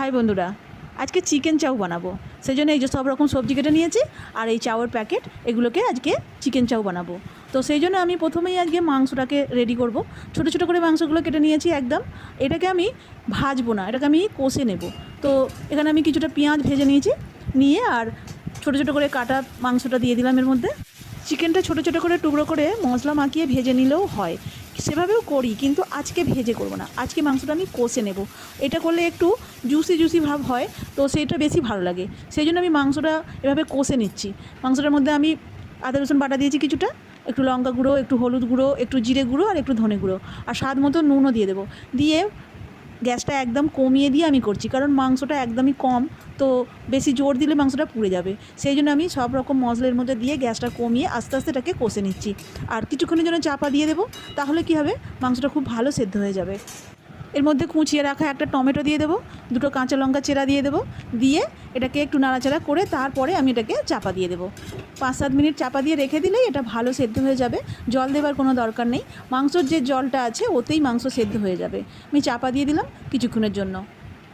High বন্ধুরা, আজকে chicken chow বানাবো। সেই জন্য এই যে সব রকম সবজি কেটে নিয়েছি, আর এই চাউয়ের প্যাকেট এগুলোকে আজকে চিকেন চাউ বানাবো। তো সেই জন্য আমি প্রথমেই আজকে মাংসটাকে রেডি করব। ছোটো ছোটো করে মাংসগুলো কেটে নিয়েছি একদম। এটাকে আমি ভাজবো না, এটাকে আমি কষে নেব। তো এখানে আমি কিছুটা পেঁয়াজ ভেজে নিয়েছি, নিয়ে আর ছোটো ছোটো করে কাটা মাংসটা দিয়ে দিলাম এর মধ্যে। চিকেনটা ছোটো ছোটো করে টুকরো করে মশলা মাখিয়ে ভেজে নিলেও হয়। সেভাবেও করি, কিন্তু আজকে ভেজে করব না। আজকে মাংসটা আমি কষে নেব। এটা করলে একটু জুসি জুসি ভাব হয়, তো সেটা বেশি ভালো লাগে। সেই জন্য আমি মাংসটা এভাবে কষে নিচ্ছি। মাংসটার মধ্যে আমি আদা, রসুন বাটা দিয়েছি কিছুটা, একটু লঙ্কা গুঁড়ো, একটু হলুদ গুঁড়ো, একটু জিরে গুঁড়ো আর একটু ধনে গুঁড়ো। আর স্বাদ মতো নুনও দিয়ে দেবো। দিয়ে গ্যাসটা একদম কমিয়ে দিয়ে আমি করছি, কারণ মাংসটা একদমই কম, তো বেশি জোর দিলে মাংসটা পুড়ে যাবে। সেই জন্য আমি সব রকম মশলার মধ্যে দিয়ে গ্যাসটা কমিয়ে আস্তে আস্তে এটাকে কষে নিচ্ছি। আর কিছুক্ষণের জন্য চাপা দিয়ে দেবো, তাহলে কি হবে? মাংসটা খুব ভালো সেদ্ধ হয়ে যাবে। এর মধ্যে কুচিয়ে রাখা একটা টমেটো দিয়ে দেবো, দুটো কাঁচা লঙ্কা চেরা দিয়ে দেবো, দিয়ে এটাকে একটু নাড়াচাড়া করে তারপরে আমি এটাকে চাপা দিয়ে দেবো। পাঁচ সাত মিনিট চাপা দিয়ে রেখে দিলেই এটা ভালো সেদ্ধ হয়ে যাবে, জল দেওয়ার কোনো দরকার নেই। মাংসর যে জলটা আছে, ওতেই মাংস সেদ্ধ হয়ে যাবে। আমি চাপা দিয়ে দিলাম কিছুক্ষণের জন্য।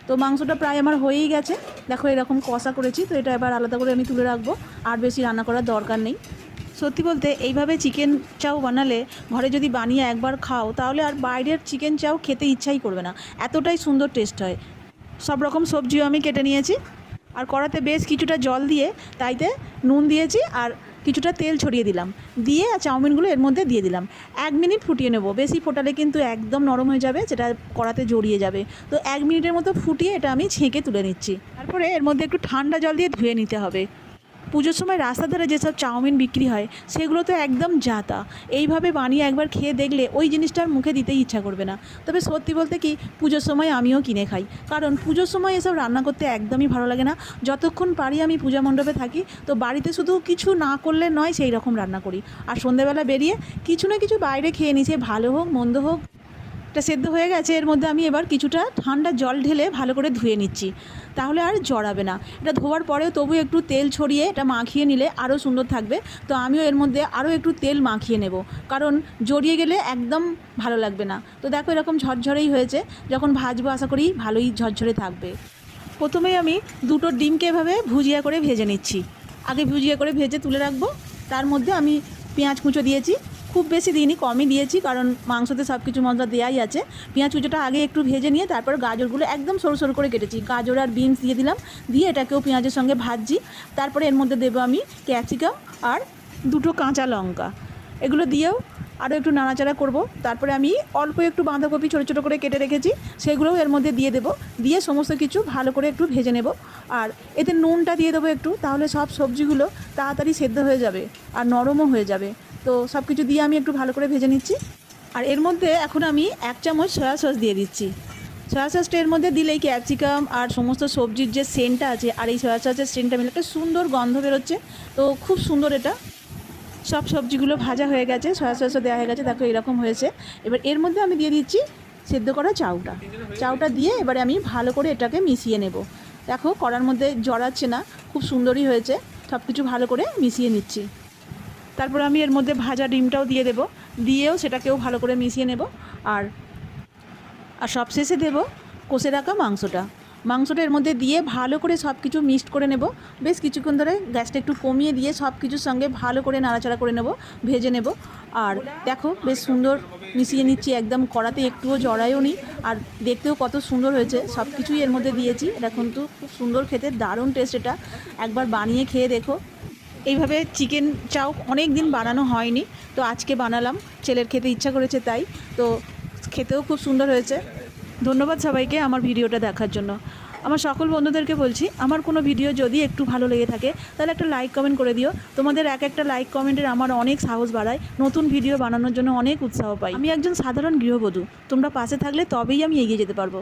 তো মাংসটা প্রায় আমার হয়েই গেছে। দেখো এরকম কষা করেছি, তো এটা এবার আলাদা করে আমি তুলে রাখব। আর বেশি রান্না করার দরকার নেই। সত্যি বলতে এইভাবে চিকেন চাউ বানালে ঘরে যদি বানিয়ে একবার খাও, তাহলে আর বাইরের চিকেন চাউ খেতে ইচ্ছাই করবে না। এতটাই সুন্দর টেস্ট হয়। সব রকম সবজিও আমি কেটে নিয়েছি। আর কড়াতে বেশ কিছুটা জল দিয়ে তাইতে নুন দিয়েছি আর কিছুটা তেল ছড়িয়ে দিলাম। দিয়ে চাউমিনগুলো এর মধ্যে দিয়ে দিলাম। এক মিনিট ফুটিয়ে নেব। বেশি ফোটালে কিন্তু একদম নরম হয়ে যাবে যেটা কড়াতে জড়িয়ে যাবে। তো এক মিনিটের মতো ফুটিয়ে এটা আমি ছেঁকে তুলে নিচ্ছি। তারপরে এর মধ্যে একটু ঠান্ডা জল দিয়ে ধুয়ে নিতে হবে। পুজোর সময় রাস্তা ধারে যেসব চাউমিন বিক্রি হয়, সেগুলো তো একদম জাতা এইভাবে বানিয়ে একবার খেয়ে দেখলে ওই জিনিসটার মুখে দিতেই ইচ্ছা করবে না। তবে সত্যি বলতে কি, পুজোর সময় আমিও কিনে খাই। কারণ পুজোর সময় এসব রান্না করতে একদমই ভালো লাগে না। যতক্ষণ পারি আমি পূজা মণ্ডপে থাকি, তো বাড়িতে শুধু কিছু না করলে নয় সেই রকম রান্না করি। আর সন্ধেবেলা বেরিয়ে কিছু না কিছু বাইরে খেয়ে সে ভালো হোক, মন্দ হোক। এটা সেদ্ধ হয়ে গেছে, এর মধ্যে আমি এবার কিছুটা ঠান্ডা জল ঢেলে ভালো করে ধুয়ে নিচ্ছি। তাহলে আর জড়াবে না। এটা ধোয়ার পরেও তবু একটু তেল ছড়িয়ে এটা মাখিয়ে নিলে আরও সুন্দর থাকবে। তো আমিও এর মধ্যে আরও একটু তেল মাখিয়ে নেব। কারণ জড়িয়ে গেলে একদম ভালো লাগবে না। তো দেখো এরকম ঝরঝরেই হয়েছে। যখন ভাজবো আশা করি ভালোই ঝরঝরে থাকবে। প্রথমেই আমি দুটো ডিমকে এভাবে ভুজিয়া করে ভেজে নিচ্ছি। আগে ভুজিয়া করে ভেজে তুলে রাখব। তার মধ্যে আমি পেঁয়াজ কুঁচো দিয়েছি। খুব বেশি দিইনি, কমই দিয়েছি, কারণ মাংসতে সব কিছু মশলা দেওয়াই আছে। পেঁয়াজ কুচোটা আগে একটু ভেজে নিয়ে তারপর গাজরগুলো একদম সরু সরু করে কেটেছি। গাজর আর বিনস দিয়ে দিলাম, দিয়ে এটাকেও পেঁয়াজের সঙ্গে ভাজছি। তারপরে এর মধ্যে দেবো আমি ক্যাপসিকাম আর দুটো কাঁচা লঙ্কা। এগুলো দিয়েও আরও একটু নাড়াচাড়া করব। তারপরে আমি অল্প একটু বাঁধাকপি ছোটো ছোটো করে কেটে রেখেছি, সেগুলোও এর মধ্যে দিয়ে দেবো। দিয়ে সমস্ত কিছু ভালো করে একটু ভেজে নেব। আর এতে নুনটা দিয়ে দেবো একটু, তাহলে সব সবজিগুলো তাড়াতাড়ি সেদ্ধ হয়ে যাবে আর নরমও হয়ে যাবে। তো সব কিছু দিয়ে আমি একটু ভালো করে ভেজে নিচ্ছি। আর এর মধ্যে এখন আমি এক চামচ সয়া সস দিয়ে দিচ্ছি। সয়া সসটা এর মধ্যে দিলেই ক্যাপসিকাম আর সমস্ত সবজির যে সেন্টটা আছে, আর এই সয়া সসের সেন্টটা মিলে একটা সুন্দর গন্ধ বেরোচ্ছে। তো খুব সুন্দর এটা। সব সবজিগুলো ভাজা হয়ে গেছে সয়া সসও দেওয়া হয়ে গেছে, দেখো এরকম হয়েছে। এবার এর মধ্যে আমি দিয়ে দিচ্ছি সেদ্ধ করা চাউটা। চাউটা দিয়ে এবারে আমি ভালো করে এটাকে মিশিয়ে নেব। দেখো কড়ার মধ্যে জড়াচ্ছে না, খুব সুন্দরই হয়েছে। সব কিছু ভালো করে মিশিয়ে নিচ্ছি। তারপর আমি এর মধ্যে ভাজা ডিমটাও দিয়ে দেবো। দিয়েও সেটাকেও ভালো করে মিশিয়ে নেব। আর আর সবশেষে দেবো কষে রাখা মাংসটা। মাংসটা এর মধ্যে দিয়ে ভালো করে সব কিছু মিক্সড করে নেব। বেশ কিছুক্ষণ ধরে গ্যাসটা একটু কমিয়ে দিয়ে সব কিছুর সঙ্গে ভালো করে নাড়াচাড়া করে নেব, ভেজে নেব। আর দেখো বেশ সুন্দর মিশিয়ে নিচ্ছি একদম কড়াতে, একটুও জড়ায়ও নি। আর দেখতেও কত সুন্দর হয়েছে। সব কিছুই এর মধ্যে দিয়েছি। এটা কিন্তু খুব সুন্দর খেতে, দারুণ টেস্ট এটা। একবার বানিয়ে খেয়ে দেখো। এইভাবে চিকেন চাও অনেক দিন বানানো হয়নি, তো আজকে বানালাম, ছেলের খেতে ইচ্ছা করেছে তাই, তো খেতেও খুব সুন্দর হয়েছে। ধন্যবাদ সবাইকে আমার ভিডিওটা দেখার জন্য। আমার সকল বন্ধুদেরকে বলছি, আমার কোনো ভিডিও যদি একটু ভালো লেগে থাকে, তাহলে একটা লাইক কমেন্ট করে দিও। তোমাদের এক একটা লাইক কমেন্টের আমার অনেক সাহস বাড়ায়, নতুন ভিডিও বানানোর জন্য অনেক উৎসাহ পাই। আমি একজন সাধারণ গৃহবধূ, তোমরা পাশে থাকলে তবেই আমি এগিয়ে যেতে পারব।